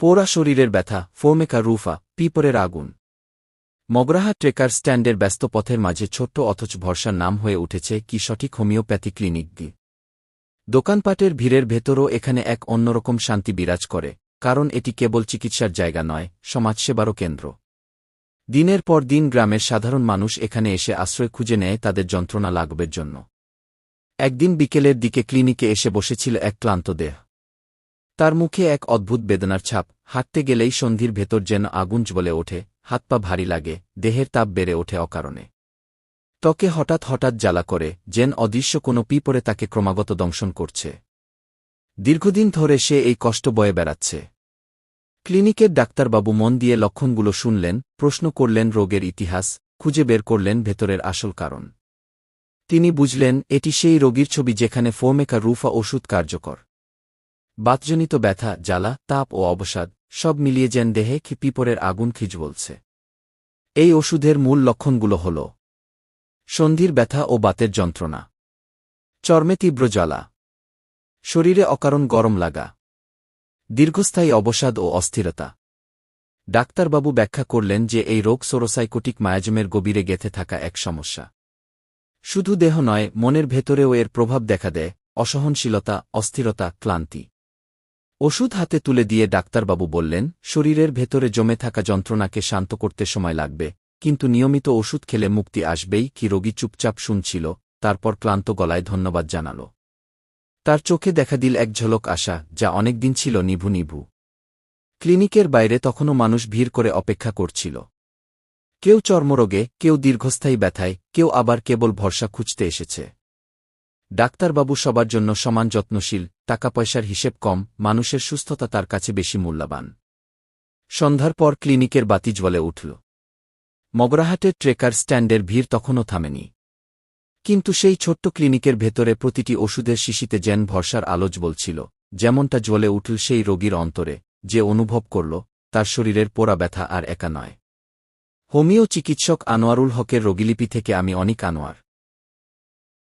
পোড়া শরীরের ব্যথা, ফোমেকা রুফা, পিপরের আগুন। মগরাহা ট্রেকার স্ট্যান্ডের ব্যস্ত পথের মাঝে ছোট্ট অথচ ভরসার নাম হয়ে উঠেছে কি সঠিক হোমিওপ্যাথি ক্লিনিক দি দোকানপাটের ভিড়ের ভেতরও এখানে এক অন্যরকম শান্তি বিরাজ করে, কারণ এটি কেবল চিকিৎসার জায়গা নয়, সমাজসেবারও কেন্দ্র। দিনের পর দিন গ্রামের সাধারণ মানুষ এখানে এসে আশ্রয় খুঁজে নেয় তাদের যন্ত্রণা লাঘবের জন্য। একদিন বিকেলের দিকে ক্লিনিকে এসে বসেছিল এক ক্লান্ত দেহ। তার মুখে এক অদ্ভুত বেদনার ছাপ, হাঁটতে গেলেই সন্ধির ভেতর যেন আগুন জ্বলে ওঠে, হাত পা ভারী লাগে, দেহের তাপ বেড়ে ওঠে অকারণে। ত্বকে হঠাৎ হঠাৎ জ্বালা করে, যেন অদৃশ্য কোনো পিপরে তাকে ক্রমাগত দংশন করছে। দীর্ঘদিন ধরে সে এই কষ্ট বয়ে বেড়াচ্ছে। ক্লিনিকের ডাক্তারবাবু মন দিয়ে লক্ষণগুলো শুনলেন, প্রশ্ন করলেন রোগের ইতিহাস, খুঁজে বের করলেন ভেতরের আসল কারণ। তিনি বুঝলেন, এটি সেই রোগীর ছবি যেখানে ফোমেকা রুফা ওষুধ কার্যকর। বাতজনিত ব্যথা, জ্বালা, তাপ ও অবসাদ, সব মিলিয়ে যেন দেহে পিপরের আগুন খিজ বলছে। এই ওষুধের মূল লক্ষণগুলো হল সন্ধির ব্যথা ও বাতের যন্ত্রণা, চর্মে তীব্র জ্বালা, শরীরে অকারণ গরম লাগা, দীর্ঘস্থায়ী অবসাদ ও অস্থিরতা। ডাক্তারবাবু ব্যাখ্যা করলেন যে এই রোগ সোরোসাইকোটিক মায়াজমের গভীরে গেথে থাকা এক সমস্যা। শুধু দেহ নয়, মনের ভেতরেও এর প্রভাব দেখা দেয়, অসহনশীলতা, অস্থিরতা, ক্লান্তি। ওষুধ হাতে তুলে দিয়ে ডাক্তারবাবু বললেন, শরীরের ভেতরে জমে থাকা যন্ত্রণাকে শান্ত করতে সময় লাগবে, কিন্তু নিয়মিত ওষুধ খেলে মুক্তি আসবেই কি রোগী চুপচাপ শুনছিল, তারপর ক্লান্ত গলায় ধন্যবাদ জানাল। তার চোখে দেখা দিল এক ঝলক আশা, যা অনেকদিন ছিল নিভু নিভু। ক্লিনিকের বাইরে তখনও মানুষ ভিড় করে অপেক্ষা করছিল। কেউ চর্মরোগে, কেউ দীর্ঘস্থায়ী ব্যথায়, কেউ আবার কেবল ভরসা খুঁজতে এসেছে। ডাক্তারবাবু সবার জন্য সমান যত্নশীল টাকা পয়সার হিসেব কম, মানুষের সুস্থতা তার কাছে বেশি মূল্যবান। সন্ধ্যার পর ক্লিনিকের বাতি জ্বলে উঠল। মগরাহাটের ট্রেকার স্ট্যান্ডের ভিড় তখনও থামেনি। কিন্তু সেই ছোট্ট ক্লিনিকের ভেতরে প্রতিটি ওষুধের শিশিতে যেন ভরসার আলোচ বলছিল যেমনটা জ্বলে উঠল সেই রোগীর অন্তরে, যে অনুভব করল, তার শরীরের পোড়া ব্যথা আর একা নয়। হোমিও চিকিৎসক আনোয়ারুল হকের রোগীলিপি থেকে আমি অনেক আনোয়ার।